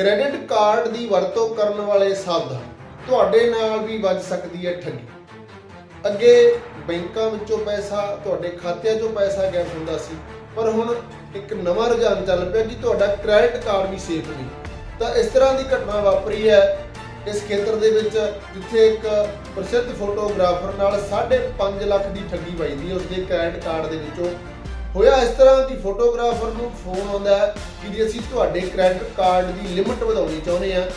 Credit card ਦੀ ਵਰਤੋਂ ਕਰਨ ਵਾਲੇ ਸਾਵਧਾਨ ਤੁਹਾਡੇ ਨਾਲ ਵੀ ਵੱਜ ਸਕਦੀ ਹੈ ਠੱਗੀ। ਅੱਗੇ ਬੈਂਕਾਂ ਵਿੱਚੋਂ ਪੈਸਾ, ਤੁਹਾਡੇ ਖਾਤਿਆਂ 'ਚੋਂ ਪੈਸਾ ਗਾਇਬ ਹੁੰਦਾ ਸੀ, ਪਰ ਹੁਣ ਇੱਕ ਨਵਾਂ ਰੁਝਾਨ ਚੱਲ ਪਿਆ ਕਿ ਤੁਹਾਡਾ ਕ੍ਰੈਡਿਟ ਕਾਰਡ ਵੀ ਸੇਫ ਨਹੀਂ। ਤਾਂ ਇਸ ਤਰ੍ਹਾਂ ਦੀ ਘਟਨਾ ਵਾਪਰੀ ਹੈ। ਇਸ ਖੇਤਰ ਦੇ ਵਿੱਚ ਜਿੱਥੇ ਇੱਕ ਪ੍ਰਸਿੱਧ ਫੋਟੋਗ੍ਰਾਫਰ ਨਾਲ 5.5 ਲੱਖ ਦੀ ਠੱਗੀ ਵੱਜਦੀ ਹੈ, ਉਸਦੇ ਕ੍ਰੈਡਿਟ ਕਾਰਡ ਦੇ ਵਿੱਚੋਂ ਹੋਇਆ ਇਸ ਤਰ੍ਹਾਂ ਕਿ ਫੋਟੋਗ੍ਰਾਫਰ ਨੂੰ ਫੋਨ ਆਉਂਦਾ ਹੈ ਕਿ ਜੀ, ਅਸੀਂ ਤੁਹਾਡੇ ਕ੍ਰੈਡਿਟ ਕਾਰਡ ਦੀ ਲਿਮਟ ਵਧਾਉਣੀ ਚਾਹੁੰਦੇ ਆ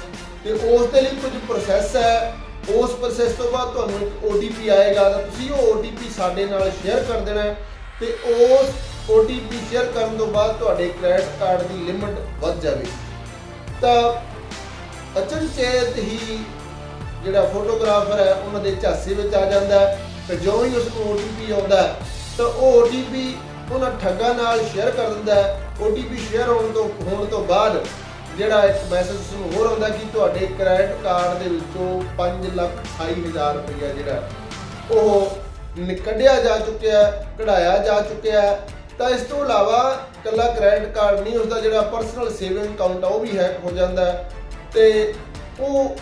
ਤੇ ਉਸ ਦੇ ਲਈ ਕੁਝ ਪ੍ਰੋਸੈਸ ਹੈ। ਉਸ ਪ੍ਰੋਸੈਸ ਤੋਂ ਬਾਅਦ ਤੁਹਾਨੂੰ ਇੱਕ OTP ਆਏਗਾ ਤਾਂ ਤੁਸੀਂ ਉਹ OTP ਸਾਡੇ ਨਾਲ ਸ਼ੇਅਰ ਕਰ ਦੇਣਾ ਹੈ ਤੇ ਉਸ OTP ਸ਼ੇਅਰ ਕਰਨ ਤੋਂ ਬਾਅਦ ਤੁਹਾਡੇ ਕ੍ਰੈਡਿਟ ਕਾਰਡ ਦੀ ਲਿਮਟ ਵੱਧ ਜਾਵੇ ਤਾਂ ਅਚਨਚੇਤ ਹੀ ਜਿਹੜਾ ਫੋਟੋਗ੍ਰਾਫਰ ਹੈ, ਉਹਨਾਂ ਦੇ ਝਾਸੇ ਵਿੱਚ ਆ ਜਾਂਦਾ ਹੈ ਤੇ ਜਿਉਂ ਹੀ ਉਸ ਨੂੰ OTP ਆਉਂਦਾ ਤਾਂ ਉਹ OTP ਉਹਨਾਂ ਠੱਗਾਂ ਨਾਲ ਸ਼ੇਅਰ ਕਰ ਦਿੰਦਾ ਹੈ OTP ਸ਼ੇਅਰ ਹੋਣ ਤੋਂ ਹੋਣ ਤੋਂ ਬਾਅਦ ਜਿਹੜਾ ਇੱਕ ਮੈਸੇਜ ਨੂੰ ਹੋਰ ਆਉਂਦਾ ਕਿ ਤੁਹਾਡੇ ਕ੍ਰੈਡਿਟ ਕਾਰਡ ਦੇ ਵਿੱਚੋਂ 5 ਲੱਖ 28000 ਰੁਪਇਆ ਜਿਹੜਾ ਉਹ ਨਿ- ਕੱਢਿਆ ਜਾ ਚੁੱਕਿਆ ਕਢਾਇਆ ਜਾ ਚੁੱਕਿਆ ਤਾਂ ਇਸ ਤੋਂ ਇਲਾਵਾ ਕੱਲਾ ਕ੍ਰੈਡਿਟ ਕਾਰਡ ਨਹੀਂ, ਉਸਦਾ ਜਿਹੜਾ ਪਰਸਨਲ ਸੇਵਿੰਗ ਅਕਾਊਂਟ ਆ, ਉਹ ਵੀ ਹੈਕ ਹੋ ਜਾਂਦਾ ਹੈ। ਤੇ ਉਹ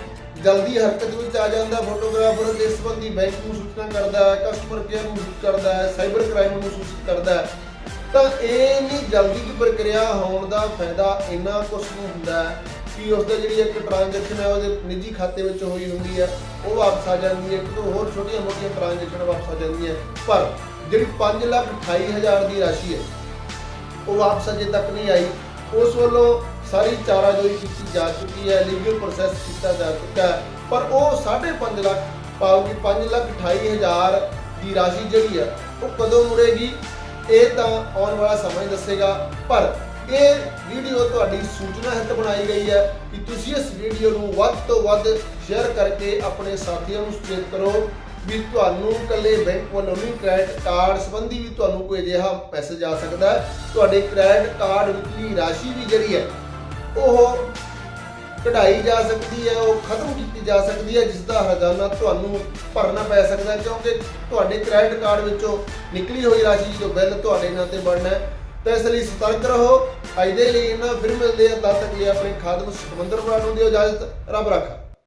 ਜਲਦੀ ਹਰਕਤ ਵਿੱਚ ਆ ਜਾਂਦਾ ਫੋਟੋਗ੍ਰਾਫਰ ਦੇ ਸੰਬੰਧੀ ਬੈਂਕ ਨੂੰ ਸੂਚਨਾ ਕਰਦਾ ਹੈ ਕਸਟਮਰ ਕੇਅਰ ਨੂੰ ਸੂਚਿਤ ਕਰਦਾ ਹੈ ਸਾਈਬਰ ਕ੍ਰਾਈਮ ਨੂੰ ਸੂਚਿਤ ਕਰਦਾ ਹੈ। ਤਾਂ ਇਹ ਨਹੀਂ ਜਲਦੀ ਦੀ ਪ੍ਰਕਿਰਿਆ ਹੋਣ ਦਾ ਫਾਇਦਾ ਇੰਨਾ ਕੁਝ ਨੂੰ ਹੁੰਦਾ ਹੈ ਕਿ ਉਸ ਦਾ ਜਿਹੜੀ ਇੱਕ ਟ੍ਰਾਂਜੈਕਸ਼ਨ ਹੈ, ਉਹਦੇ ਨਿੱਜੀ ਖਾਤੇ ਵਿੱਚ ਹੋਈ ਹੁੰਦੀ ਹੈ, ਉਹ ਵਾਪਸ ਆ ਜਾਂਦੀ ਹੈ, ਇੱਕ ਤੋਂ ਹੋਰ ਛੋਟੀਆਂ ਮੋਟੀਆਂ ਟ੍ਰਾਂਜੈਕਸ਼ਨ ਵਾਪਸ ਆ ਜਾਂਦੀਆਂ ਪਰ ਜਿਹੜੀ 5 ਲੱਖ 28 ਹਜ਼ਾਰ ਦੀ ਰਾਸ਼ੀ ਹੈ, ਉਹ ਵਾਪਸ ਅਜੇ ਤੱਕ ਨਹੀਂ ਆਈ। ਉਸ ਵੱਲੋਂ ਸਾਰੀ ਚਾਰਾਜੋਈ ਕੀਤੀ ਜਾ ਚੁੱਕੀ ਹੈ ਲੀਗਲ ਪ੍ਰੋਸੈਸ ਕੀਤਾ ਜਾ ਚੁੱਕਾ ਹੈ। ਪਰ ਉਹ 5.5 ਲੱਖ ਪਾਉ ਕਿ 5 ਲੱਖ 28 ਹਜ਼ਾਰ ਦੀ ਰਾਸ਼ੀ ਜਿਹੜੀ ਹੈ, ਉਹ ਕਦੋਂ ਮੁੜੇਗੀ, ਇਹ ਤਾਂ ਆਉਣ ਵਾਲਾ ਸਮਾਂ ਹੀ ਦੱਸੇਗਾ। ਪਰ ਇਹ ਵੀਡੀਓ ਤੁਹਾਡੀ ਸੂਚਨਾ ਹਿੱਤ ਬਣਾਈ ਗਈ ਹੈ ਕਿ ਤੁਸੀਂ ਇਸ ਵੀਡੀਓ ਨੂੰ ਵੱਧ ਤੋਂ ਵੱਧ ਸ਼ੇਅਰ ਕਰਕੇ ਆਪਣੇ ਸਾਥੀਆਂ ਨੂੰ ਸੁਚੇਤ ਕਰੋ ਵੀ ਤੁਹਾਨੂੰ ਇਕੱਲੇ ਬੈਂਕ ਵੱਲੋਂ ਨਹੀਂ ਕ੍ਰੈਡਿਟ ਕਾਰਡ ਸੰਬੰਧੀ ਵੀ ਤੁਹਾਨੂੰ ਕੋਈ ਅਜਿਹਾ ਮੈਸੇਜ ਆ ਸਕਦਾ ਹੈ। ਤੁਹਾਡੇ ਕ੍ਰੈਡਿਟ ਕਾਰਡ ਵਿਚਲੀ ਰਾਸ਼ੀ ਵੀ ਜਿਹੜੀ ਹੈ ਉਹ ਕਢਾਈ ਜਾ ਸਕਦੀ ਹੈ, ਉਹ ਖਤਮ ਕੀਤੀ ਜਾ ਸਕਦੀ ਹੈ ਜਿਸ ਦਾ ਹਰਜਾਨਾ ਤੁਹਾਨੂੰ ਭਰਨਾ ਪੈ ਸਕਦਾ ਹੈ, ਕਿਉਂਕਿ ਤੁਹਾਡੇ ਕ੍ਰੈਡਿਟ ਕਾਰਡ ਵਿੱਚੋਂ ਨਿਕਲੀ ਹੋਈ ਰਾਸ਼ੀ ਜਦੋਂ ਬਿੱਲ ਤੁਹਾਡੇ ਨਾਂ ਤੇ ਬਣਨਾ ਹੈ। ਤਾਂ ਇਸ ਲਈ ਸਤਰਕ ਰਹੋ ਅੱਜ ਦੇ ਲਈ ਇਹਨਾਂ ਫਿਰ ਮਿਲਦੇ ਆ ਤਦ ਤੱਕ ਲਈ ਆਪਣੇ ਖਾਦਮ ਸਮੁੰਦਰ ਬਣਾ ਨੂੰ ਦਿਓ ਇਜਾਜ਼ਤ, ਰੱਬ ਰੱਖਾ।